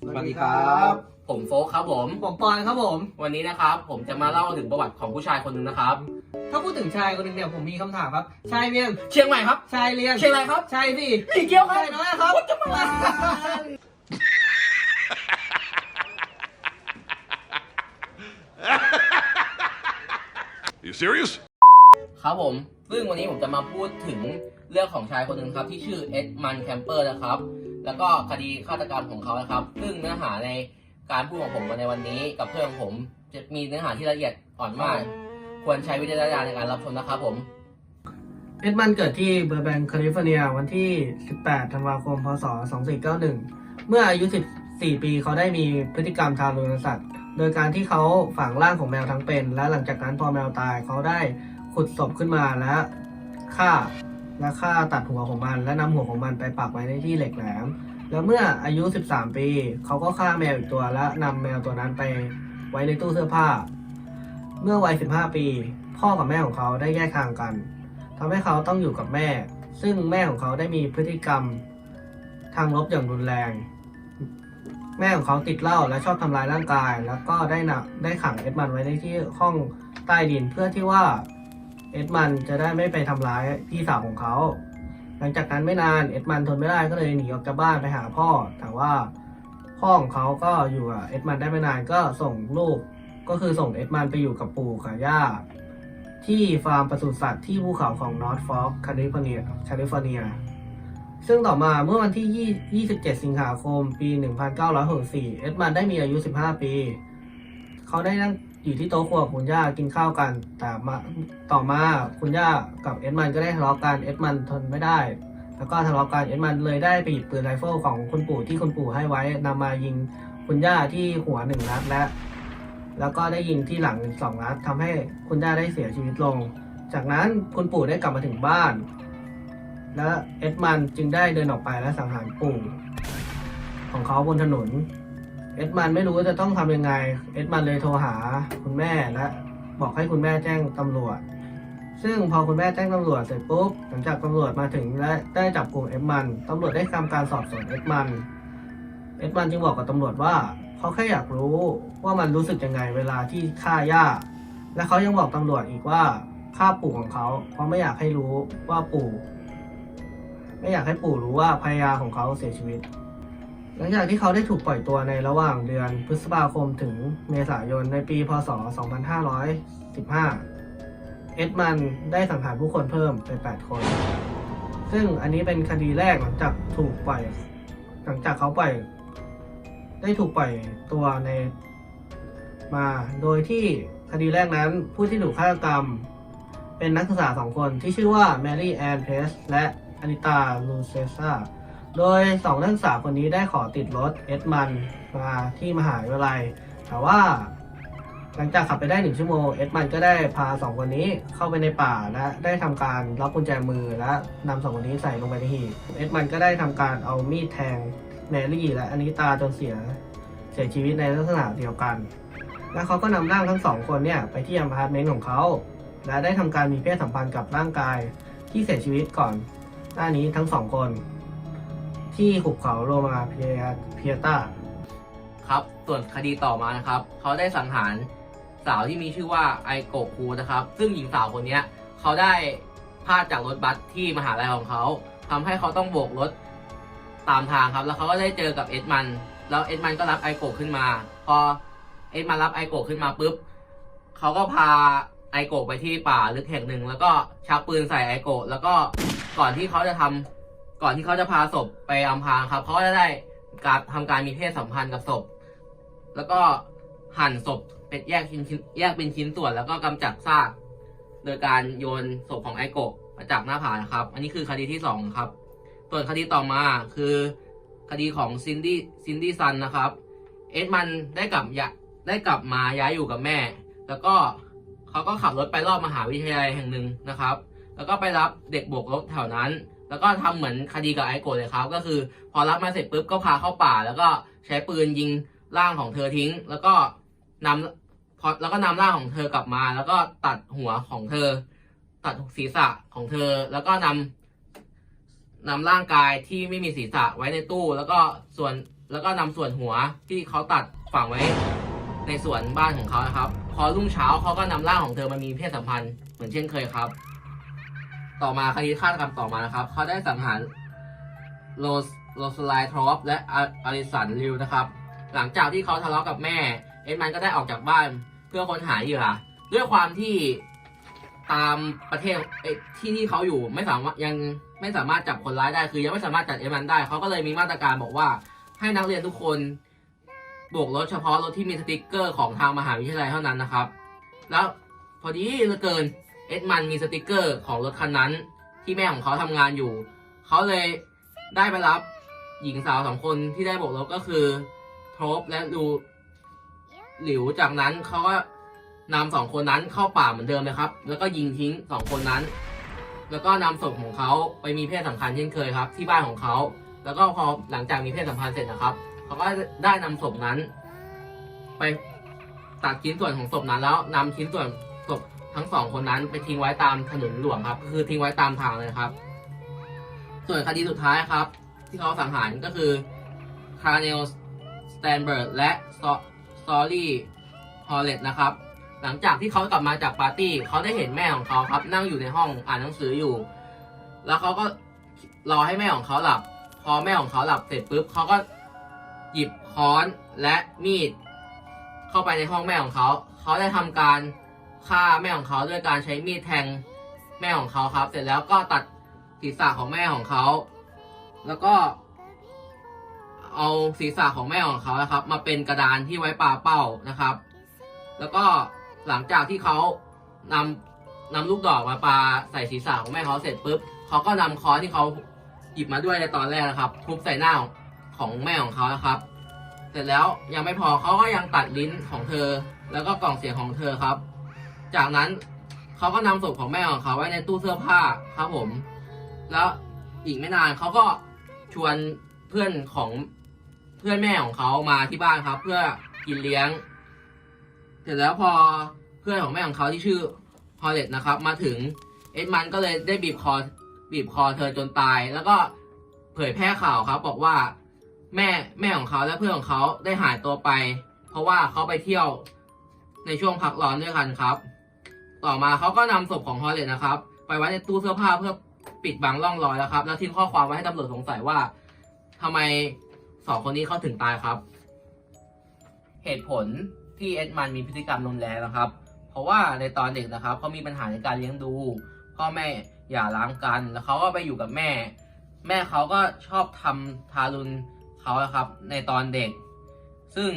สวัสดีครับ ผมโฟกครับผม ผมปอนครับผม วันนี้นะครับ ผมจะมาเล่าถึงประวัติของผู้ชายคนหนึ่งนะครับ ถ้าพูดถึงชายคนหนึ่งเนี่ยผมมีคำถามครับ ชายเรียนเชียงใหม่ครับ ชายเรียน เชียงรายครับ ชายสิมีเกี้ยวครับชายน้อยครับจะมา You serious? ครับผม ซึ่งวันนี้ผมจะมาพูดถึงเรื่องของชายคนหนึ่งครับที่ชื่อเอ็ดมันแคมเปอร์นะครับ แล้วก็คดีฆาตกรรมของเขานะครับ ซึ่งเนื้อหาในการพูดของผมในวันนี้กับเพื่อนของผม จะมีเนื้อหาที่ละเอียดอ่อนมาก ควรใช้วิจารณญาณในการรับชมนะครับผม เอ็ดมันเกิดที่เบอร์แบงค์แคลิฟอร์เนีย วันที่ 18 ธันวาคม พศ 2491 เมื่ออายุ 14 ปีเขาได้มีพฤติกรรมทารุณสัตว์ โดยการที่เขาฝังร่างของแมวทั้งเป็น และหลังจากนั้นพอแมวตายเขาได้ขุดศพขึ้นมาและฆ่า และฆ่าตัดหัวของมัน และนำหัวของมันไปปักไว้ในที่เหล็กแหลม แล้วเมื่ออายุ 13 ปี เขาก็ฆ่าแมวอีกตัวและนำแมวตัวนั้นไปไว้ในตู้เสื้อผ้า เมื่อวัย 15 ปี พ่อกับแม่ของเขาได้แยกทางกันทำให้เขาต้องอยู่กับแม่ ซึ่งแม่ของเขาได้มีพฤติกรรมทางลบอย่างรุนแรง แม่ของเขาติดเหล้าและชอบทำร้ายร่างกาย แล้วก็ได้นะได้ขังเอ็ดมันไว้ในที่ห้องใต้ดินเพื่อที่ว่า เอ็ดมันจะได้ไม่ไปทำร้ายพี่สาวของเขา หลังจากนั้นไม่นานเอ็ดมันทนไม่ได้ก็เลยหนีออกจากบ้านไปหาพ่อ แต่ว่าพ่อของเขาก็อยู่กับเอ็ดมันได้ไม่นานก็ส่งลูก ก็คือส่งเอ็ดมันไปอยู่กับปู่กับย่าที่ฟาร์มปศุสัตว์ที่ภูเขาของนอร์ทฟอกแคลิฟอร์เนียแคลิฟอร์เนีย ซึ่งต่อมาเมื่อวันที่ 27 สิงหาคม ปี 1964 เอ็ดมันได้มีอายุ 15 ปี เขาได้นั่ง อยู่ที่โต๊ะครัวบคุณย่ากินข้าวกัน แต่มาต่อมาคุณย่ากับเอ็ดมันก็ได้ทะเลาะกันเอ็ดมันทนไม่ได้ แล้วก็ทะเลาะกันเอ็ดมันเลยได้ไปหยิบปืนไรเฟิลของคุณปู่ที่คุณปู่ให้ไว้นำมายิงคุณย่าที่หัวหนึ่งนัดและ แล้วก็ได้ยิงที่หลังสองนัดทำให้คุณย่าได้เสียชีวิตลง จากนั้นคุณปู่ได้กลับมาถึงบ้าน และเอ็ดมันจึงได้เดินออกไปและสังหารปู่ของเขาบนถนน เอ็ดมันไม่รู้ว่าจะต้องทำยังไง เอ็ดมันเลยโทรหาคุณแม่และบอกให้คุณแม่แจ้งตำรวจ ซึ่งพอคุณแม่แจ้งตำรวจเสร็จปุ๊บหลังจากตำรวจมาถึงและได้จับกลุ่มเอ็ดมันตำรวจได้ทำการสอบสวนเอ็ดมัน เอ็ดมันจึงบอกกับตำรวจว่าเขาแค่อยากรู้ว่ามันรู้สึกยังไงเวลาที่ฆ่าย่า และเขายังบอกตำรวจอีกว่าฆ่าปู่ของเขาเพราะไม่อยากให้รู้ว่าปู่ ไม่อยากให้ปู่รู้ว่าภรรยาของเขาเสียชีวิต หลังจากที่เขาได้ถูกปล่อยตัวในระหว่างเดือนพฤษภาคมถึงเมษายนในปี พศ 2515 เอ็ดมันได้สังหารผู้คนเพิ่มเป็น8คน ซึ่งอันนี้เป็นคดีแรกหลังจากถูกปล่อย หลังจากเขาปล่อย ได้ถูกปล่อยตัวในมา โดยที่คดีแรกนั้นผู้ที่ถูกฆาตกรรม เป็นนักศึกษาสองคนที่ชื่อว่าแมรี่แอนเพสและอนิตาลูเซซา โดยสองนักศึกษาคนนี้ได้ขอติดรถเอ็ดมันมาที่มหาวิทยาลัย แต่ว่า หลังจากขับไปได้หนึ่งชั่วโมงเอ็ดมันก็ได้พาสองคนนี้เข้าไปในป่าและได้ทำการล็อกกุญแจมือและนำสองคนนี้ใส่ลงไปในหีบเอ็ดมันก็ได้ทำการเอามีดแทงแมรี่และอนิตาจนเสียเสียชีวิตในลักษณะเดียวกัน และเขาก็นำร่างทั้งสองคนเนี่ยไปที่อพาร์ตเมนต์ของเขา และได้ทำการมีเพศสัมพันธ์กับร่างกายที่เสียชีวิตก่อนหน้านี้ทั้งสองคน ที่หุบเขาโรมาเพียเพียตาครับ ส่วนคดีต่อมานะครับ เขาได้สังหารสาวที่มีชื่อว่าไอโกคูนะครับ ซึ่งหญิงสาวคนนี้เขาได้พลาดจากรถบัสที่มหาลัยของเขาทำให้เขาต้องโบกรถตามทางครับ แล้วเขาก็ได้เจอกับเอ็ดมัน แล้วเอ็ดมันก็รับไอโกขึ้นมา พอเอ็ดมันรับไอโกขึ้นมาปุ๊บเขาก็พาไอโกไปที่ป่าลึกแห่งหนึ่ง แล้วก็ชักปืนใส่ไอโกแล้วก็ก่อนที่เขาจะทำ ก่อนที่เขาจะพาศพไปอำพรางครับเขาก็จะได้การทำการมีเพศสัมพันธ์กับศพ แล้วก็หั่นศพเป็นแยกชิ้นชิ้นแยกเป็นชิ้นส่วน แล้วก็กำจัดซาก โดยการโยนศพของไอโกะมาจากหน้าผานะครับ อันนี้คือคดีที่สองครับ ส่วนคดีต่อมาคือคดีของซินดี้ซินดี้ซันนะครับ เอ็ดมันได้กลับยะได้กลับมาย้ายอยู่กับแม่ แล้วก็เขาก็ขับรถไปรอบมหาวิทยาลัยแห่งหนึ่งนะครับ แล้วก็ไปรับเด็กโบกรถแถวนั้น แล้วก็ทำเหมือนคดีกับไอโกะเลยครับ ก็คือ พอรับมาเสร็จปุ๊บก็พาเข้าป่า แล้วก็ใช้ปืนยิงร่างของเธอทิ้ง แล้วก็นำพอแล้วก็นำร่างของเธอกลับมา แล้วก็ตัดหัวของเธอ ตัดศีรษะของเธอ แล้วก็นำนำร่างกายที่ไม่มีศีรษะไว้ในตู้ แล้วก็ส่วนแล้วก็นำส่วนหัวที่เขาตัดฝังไว้ในสวนบ้านของเขานะครับ พอรุ่งเช้าเขาก็นำร่างของเธอมามีเพศสัมพันธ์เหมือนเช่นเคยครับ ต่อมาคดีฆาตกรรมต่อมานะครับ เขาได้สังหารโรสโรสไลทรอปและอาริสันริวนะครับ หลังจากที่เขาทะเลาะกับแม่ เอ็ดมันก็ได้ออกจากบ้านเพื่อค้นหาเหยื่อด้วยความที่ตามประเทศเที่ที่เขาอยู่ไม่สามารถยังไม่สามารถจับคนร้ายได้คือยังไม่สามารถจับเอ็ดมันได้เขาก็เลยมีมาตรการบอกว่าให้นักเรียนทุกคนโบกรถเฉพาะรถที่มีสติกเกอร์ของทางมหาวิทยาลัยเท่านั้นนะครับ แล้วพอดีเหลือเกิน เอ็ดมันมีสติกเกอร์ของรถคันนั้น ที่แม่ของเขาทำงานอยู่ เขาเลยได้ไปรับหญิงสาวสองคนที่ได้โบกรถก็คือทรปและดูหลิวจากนั้นเขาก็นำสองคนนั้นเข้าป่าเหมือนเดิมเลยครับ แล้วก็ยิงทิ้งสองคนนั้น แล้วก็นำศพของเขาไปมีเพศสัมพันธ์เช่นเคยครับ ที่บ้านของเขา แล้วก็พอหลังจากมีเพศสัมพันธ์เสร็จนะครับ เขาก็ได้นำศพนั้น ไปตัดชิ้นส่วนของศพนั้นแล้วนำชิ้นส่วน ทั้งสองคนนั้นไปทิ้งไว้ตามถนนหลวงครับก็คือทิ้งไว้ตามทางเลยครับ ส่วนคดีสุดท้ายครับ ที่เขาสังหารก็คือคาร์เนลสแตนเบิร์กและซอรี่ฮอลเลตนะครับ หลังจากที่เขากลับมาจากปาร์ตี้เขาได้เห็นแม่ของเขาครับ นั่งอยู่ในห้องอ่านหนังสืออยู่ แล้วเขาก็รอให้แม่ของเขาหลับ พอแม่ของเขาหลับเสร็จปุ๊บเขาก็หยิบค้อนและมีด เข้าไปในห้องแม่ของเขา เขาได้ทำการ ฆ่าแม่ของเขาด้วยการใช้มีดแทงแม่ของเขาครับ เสร็จแล้วก็ตัดศีรษะของแม่ของเขา แล้วก็ เอาศีรษะของแม่ของเขานะครับ มาเป็นกระดานที่ไว้ปาเป้านะครับ แล้วก็หลังจากที่เขานำนำลูกดอกมาปาใส่ศีรษะของแม่เขาเสร็จปุ๊บเขาก็นำค้อนที่เขาหยิบมาด้วยในตอนแรกนะครับ ทุบใส่หน้าของของแม่ของเขานะครับ เสร็จแล้วยังไม่พอเขาก็ยังตัดลิ้นของเธอ แล้วก็กล่องเสียงของเธอครับ จากนั้นเขาก็นำศพของแม่ของเขาไว้ในตู้เสื้อผ้าครับผม แล้วอีกไม่นานเขาก็ชวนเพื่อนของเพื่อนแม่ของเขามาที่บ้านครับ เพื่อกินเลี้ยง เสร็จแล้วพอเพื่อนของแม่ของเขาที่ชื่อฮอลเลตนะครับ มาถึงเอ็ดมันก็เลยได้บีบคอบีบคอเธอจนตาย แล้วก็เผยแพร่ข่าวครับ บอกว่าแม่แม่ของเขาและเพื่อนของเขาได้หายตัวไป เพราะว่าเขาไปเที่ยวในช่วงพักร้อนด้วยกันครับ ต่อมาเขาก็นำศพของฮอลเลตนะครับ ไปไว้ในตู้เสื้อผ้าเพื่อปิดบังร่องรอยแล้วครับ แล้วทิ้งข้อความไว้ให้ตำรวจสงสัยว่าทำไมสองคนนี้เขาถึงตายครับ เหตุผลที่เอ็ดมันมีพฤติกรรมรุนแรงนะครับ เพราะว่าในตอนเด็กนะครับเขามีปัญหาในการเลี้ยงดู พ่อแม่อย่าร้างกัน แล้วเขาก็ไปอยู่กับแม่ แม่เขาก็ชอบทำทารุณเขาครับ ในตอนเด็ก ซึ่ง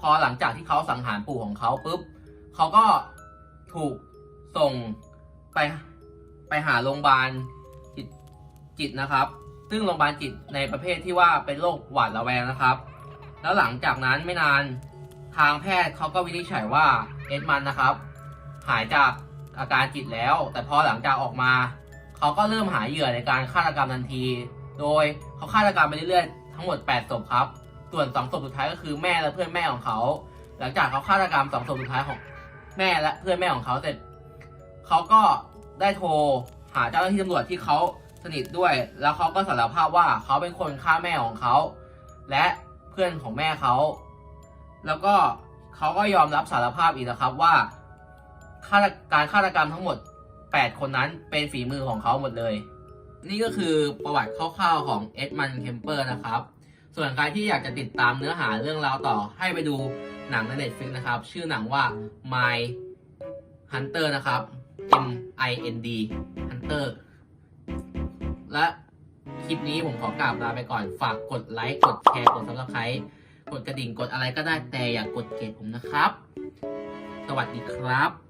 พอหลังจากที่เขาสังหารปู่ของเขาปุ๊บเขาก็ ถูกส่งไปไปหาโรงพยาบาลจิตจิตนะครับ ซึ่งโรงพยาบาลจิตในประเภทที่ว่าเป็นโรคหวาดระแวงนะครับ แล้วหลังจากนั้นไม่นานทางแพทย์เขาก็วินิจฉัยว่าเอ็ดมันนะครับ หายจากอาการจิตแล้ว แต่พอหลังจากออกมาเขาก็เริ่มหาเหยื่อในการฆาตกรรมทันที โดยเขาฆาตกรรมไปเรื่อยๆทั้งหมด 8 ศพครับ ส่วนสองศพสุดท้ายก็คือแม่และเพื่อนแม่ของเขา หลังจากเขาฆาตกรรมสองศพสุดท้ายของ แม่และเพื่อนแม่ของเขาเสร็จเขาก็ได้โทรหาเจ้าหน้าที่ตำรวจที่เขาสนิทด้วย แล้วเขาก็สารภาพว่าเขาเป็นคนฆ่าแม่ของเขา และเพื่อนของแม่เขา แล้วก็เขาก็ยอมรับสารภาพอีกนะครับว่าฆาตการฆาตกรรมทั้งหมด 8 คนนั้นเป็นฝีมือของเขาหมดเลย นี่ก็คือประวัติคร่าวๆของเอ็ดมันเคมเปอร์นะครับ ส่วนใครที่อยากจะติดตามเนื้อหาเรื่องราวต่อให้ไปดู หนังใน Netflix นะครับ ชื่อหนังว่า My Hunter นะครับ M I N D Hunter และคลิปนี้ผมขอกราบลาไปก่อน ฝากกดไลค์ กดแชร์ กด subscribe กดกระดิ่ง กดอะไรก็ได้แต่อย่ากกดเกลียดผมนะครับ สวัสดีครับ